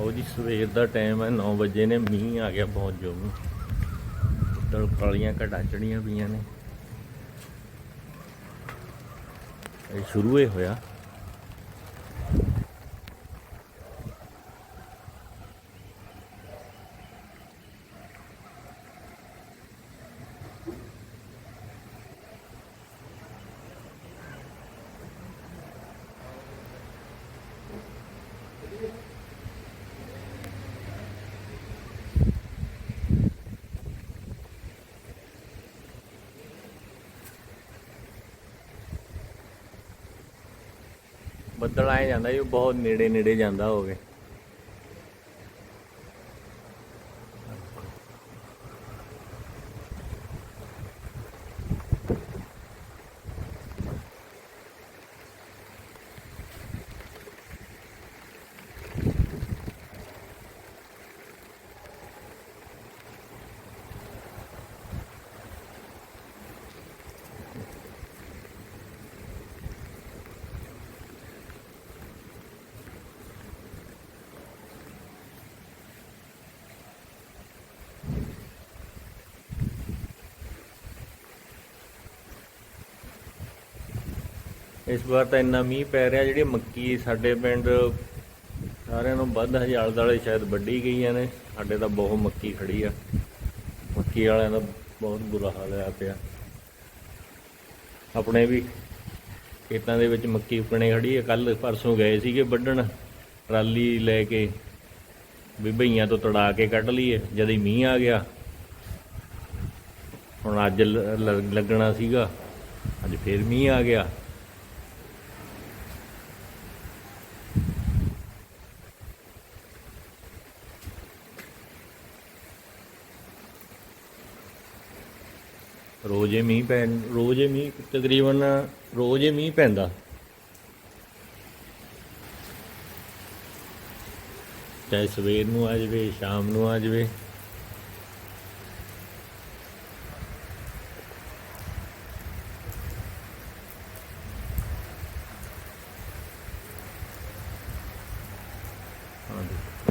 ਲਓ ਜੀ, ਸਵੇਰ ਦਾ ਟਾਈਮ ਹੈ 9 ਵਜੇ ਨੇ, ਮੀਂਹ ਆ ਗਿਆ ਬਹੁਤ ਜ਼ੋਰ। ਤਲ ਕਾਲੀਆਂ ਘਟਾ ਚੜੀਆਂ ਪਈਆਂ ਨੇ। ਇਹ ਸ਼ੁਰੂ ਹੀ ਹੋਇਆ। ਬੱਦਲ ਆਏ ਜਾਂਦਾ ਜੀ ਬਹੁਤ ਨੇੜੇ ਨੇੜੇ ਜਾਂਦਾ ਹੋਵੇ। ਇਸ ਵਾਰ ਤਾਂ ਇੰਨਾ ਮੀਂਹ ਪੈ ਰਿਹਾ, ਜਿਹੜੀ ਮੱਕੀ ਸਾਡੇ ਪਿੰਡ ਸਾਰਿਆਂ ਨੂੰ ਵੱਧ ਹਜੇ ਆਲੇ ਵਾਲੇ ਸ਼ਾਇਦ ਵੱਢੀ ਗਈਆਂ ਨੇ, ਸਾਡੇ ਤਾਂ ਬਹੁਤ ਮੱਕੀ ਖੜੀ ਆ। ਮੱਕੀ ਵਾਲਿਆਂ ਦਾ ਬਹੁਤ ਬੁਰਾ ਹਾਲ ਹੋਇਆ ਪਿਆ। ਆਪਣੇ ਵੀ ਖੇਤਾਂ ਦੇ ਵਿੱਚ ਮੱਕੀ ਉੱਕਣੇ ਖੜੀ ਆ ਕੱਲ ਪਰਸੋਂ ਗਏ ਸੀਗੇ ਵੱਢਣ, ਟਰਾਲੀ ਲੈ ਕੇ ਵੀ ਭਈਆਂ ਤੋਂ ਤੜਾ ਕੇ ਕੱਢ ਲਈਏ, ਜਦ ਹੀ ਮੀਂਹ ਆ ਗਿਆ। ਹੁਣ ਅੱਜ ਲ- ਲੱਗਣਾ ਸੀਗਾ, ਅੱਜ ਫੇਰ ਮੀਂਹ ਆ ਗਿਆ। ਰੋਜ਼ੇ ਮੀਂਹ ਪੈ ਰੋਜ਼ੇ ਮੀਂਹ, ਤਕਰੀਬਨ ਰੋਜ਼ੇ ਮੀਂਹ ਪੈਂਦਾ। ਚਾਹੇ ਸਵੇਰ ਨੂੰ ਆ ਜਾਵੇ, ਸ਼ਾਮ ਨੂੰ ਆ ਜਾਵੇ। ਹਾਂ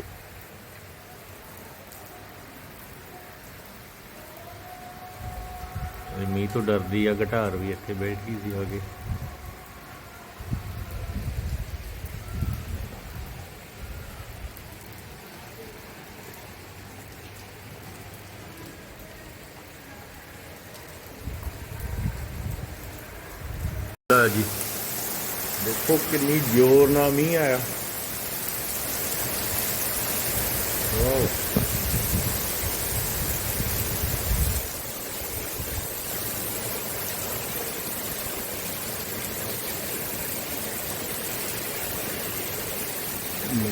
ਇਹ ਮੀਂਹ ਤੋਂ ਡਰਦੀ ਆ, ਘਟਾਰ ਵੀ ਇੱਥੇ ਬੈਠ ਗਈ ਸੀ ਆਗੇ ਜੀ। ਦੇਖੋ ਕਿੰਨੀ ਜ਼ੋਰ ਨਾਲ ਮੀਂਹ ਆਇਆ। ਵਾਓ।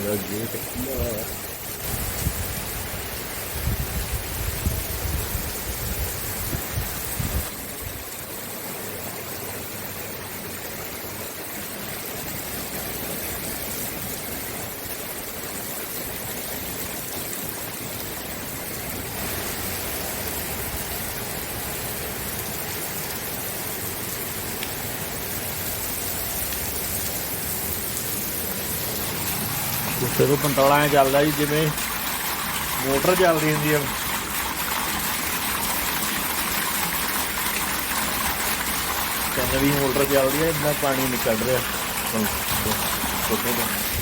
Meu é que. ਉੱਤੇ ਤੋਂ ਪੰਤਾਲਾ ਐ ਚੱਲਦਾ ਜੀ, ਜਿਵੇਂ ਮੋਟਰ ਚੱਲਦੀ ਹੁੰਦੀ ਆ। ਕਹਿੰਦੇ ਵੀ ਮੋਟਰ ਚੱਲਦੀ ਹੈ ਇੰਨਾ ਪਾਣੀ ਨਿਕਲ ਰਿਹਾ। ਛੋਟੇ ਤੋਂ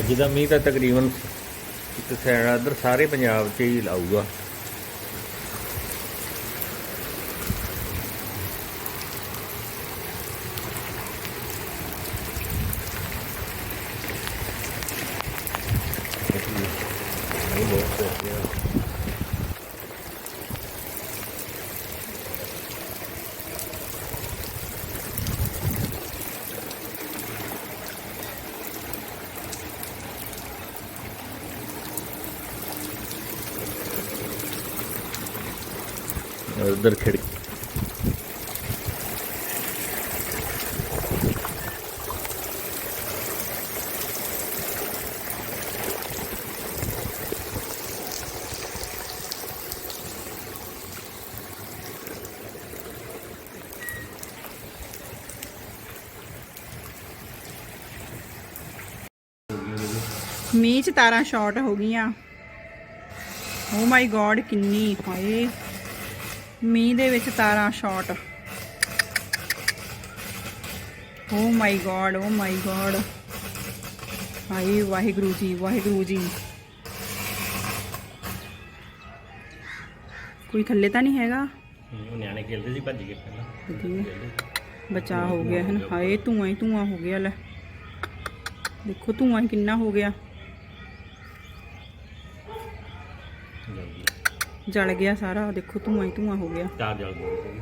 ਅੱਜ ਦਾ ਮੀਂਹ ਤਾਂ ਤਕਰੀਬਨ ਇੱਕ ਸਾਈਡ ਇੱਧਰ ਸਾਰੇ ਪੰਜਾਬ 'ਚ ਹੀ ਲਾਊਗਾ। ਨਹੀਂ ਬਹੁਤ ਹੋ ਗਿਆ ਮੀਂਹ ਚ ਤਾਰਾਂ ਸ਼ਾਰਟ ਹੋ ਗਈਆਂ। ਓ ਮਾਈ ਗॉड ਕਿੰਨੀ ਹਾਏ। ਮੀਂਹ ਦੇ ਵਿੱਚ ਤਾਰਾਂ short oh my god oh my god ਹਾਏ ਵਾਹਿਗੁਰੂ ਜੀ ਵਾਹਿਗੁਰੂ ਜੀ। ਕੋਈ ਥੱਲੇ ਤਾਂ ਨਹੀਂ ਹੈਗਾ? ਉਹ ਨਿਆਣੇ ਖੇਲਦੇ ਸੀ ਭੱਜ ਕੇ ਪਹਿਲਾਂ। ਬਚਾ ਹੋ ਗਿਆ ਹੈ ਹਾਏ ਧੂਆਂ ਹੀ ਧੂਆਂ ਹੋ ਗਿਆ ਲੈ। ਦੇਖੋ ਧੂਆਂ ਕਿੰਨਾ ਹੋ ਗਿਆ। ਜਲ ਗਿਆ ਸਾਰਾ ਦੇਖੋ ਧੂਆਂ ਹੀ ਧੂਆਂ ਹੋ ਗਿਆ। ਚਾਰ ਜਲ ਗਏ।